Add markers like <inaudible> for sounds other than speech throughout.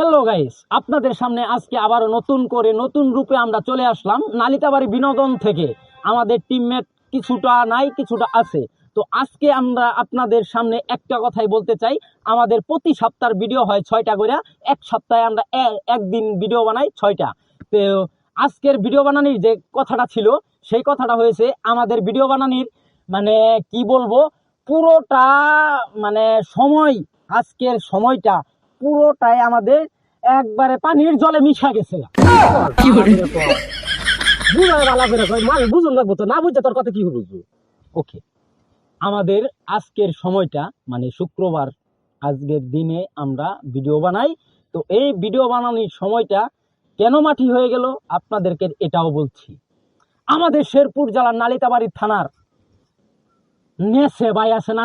Hello guys আপনাদের সামনে আজকে আবার নতুন করে নতুন রূপে আমরা চলে আসলাম নালিতাবাড়ি বিনোদন থেকে। আমাদের টিমমেট কিছুটা নাই, কিছুটা আছে। তো আজকে আমরা আপনাদের সামনে একটা কথাই বলতে চাই। আমাদের প্রতি সপ্তাহের ভিডিও হয় ছয়টা করে। এক সপ্তাহে আমরা একদিন ভিডিও বানাই ছয়টা। তো আজকের ভিডিও বানানির যে কথাটা ছিল, সেই কথাটা হয়েছে আমাদের ভিডিও বানানির মানে কি বলব, পুরোটা মানে সময়, আজকের সময়টা পুরোটাই আমাদের একবারে পানির জলে মিশা গেছে। করে বুঝুন লাগবো তো না বুঝতে তোর কথা কি বুঝব ওকে। আমাদের আজকের সময়টা মানে শুক্রবার আজকের দিনে আমরা ভিডিও বানাই। তো এই ভিডিও বানানোর সময়টা কেন মাটি হয়ে গেল? আপনাদেরকে এটাও বলছি। আমাদের শেরপুর জেলার নালিতাবাড়ি থানার আছে না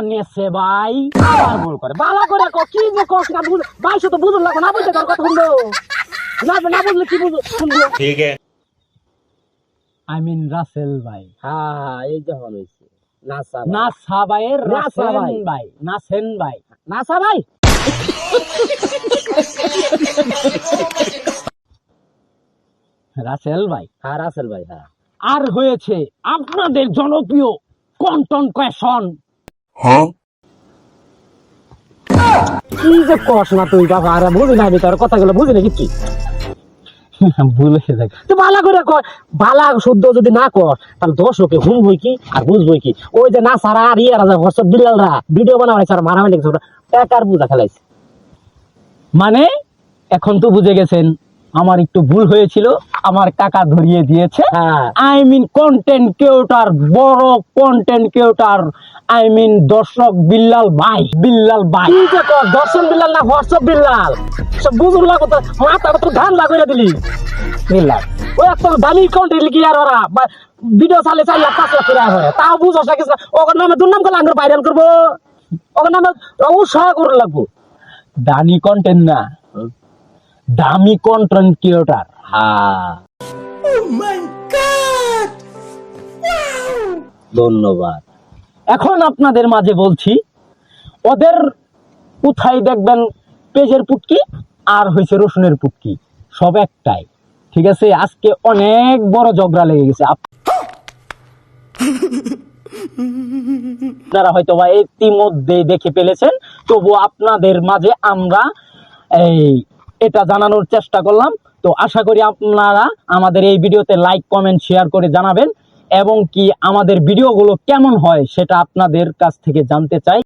রাসেল ভাই? নাসা ভাই। রাসেল ভাই। হ্যাঁ রাসেল ভাই। হ্যাঁ আর হয়েছে আপনাদের জনপ্রিয় কন্টন কোয়েশন কি যে কস না তুই বাবা আরে বুঝি না আমি তোর কথাগুলো বুঝি না কিচ্ছু। ভুল হয়ে যায় তুই ভালো করে কর ভালা শুদ্ধ যদি না কর তাহলে দর্শকে হুম বই কি আর বুঝবই কি। ওই যে না সারা আর ইয়ে রাজা হোয়াটসঅ্যাপ বিল্লালরা ভিডিও বানাবাইছে আর মারামারি লেগেছে একার বুঝা খেলাইছে। মানে এখন তো বুঝে গেছেন আমার একটু ভুল হয়েছিল আমার টাকা ধরিয়ে দিয়েছে। আই মিন কন্টেন্ট ক্রিয়েটর বড় কন্টেন্ট ক্রিয়েটর আই মিন দর্শক বিল্লাল ভাই বিল্লাল ভাই। কি দর্শন বিল্লাল না হোয়াটসঅ্যাপ বিল্লাল? সব বুঝুন লাগো তো মাথা তো ধান লাগাইয়া দিলি। বিল্লাল। ওই একটা দামি কন্টেন্ট লিখি আর ওরা ভিডিও চালে চার লাখ পাঁচ লাখ করে করে তাও বুঝস না কিছু। ওর নামে দুর্নাম করলে আঙ্গুর ভাইরাল করব। ওর নামে উৎসাহ করে লাগবো। দামি কন্টেন্ট না। দামি কন্টেন্ট ক্রিয়েটর হ্যাঁ ধন্যবাদ। এখন আপনাদের মাঝে বলছি ওদের কোথায় দেখবেন পেঁয়াজের পুটকি আর হয়েছে রসুনের পুটকি সব একটাই। ঠিক আছে? আজকে অনেক বড় ঝগড়া লেগে গেছে। আপ- <laughs> আপনারা হয়তো বা ইতিমধ্যে দেখে ফেলেছেন তবু আপনাদের মাঝে আমরা এই এটা জানানোর চেষ্টা করলাম। তো আশা করি আপনারা আমাদের এই ভিডিওতে লাইক কমেন্ট শেয়ার করে জানাবেন এবং কি আমাদের ভিডিওগুলো কেমন হয় সেটা আপনাদের কাছ থেকে জানতে চাই।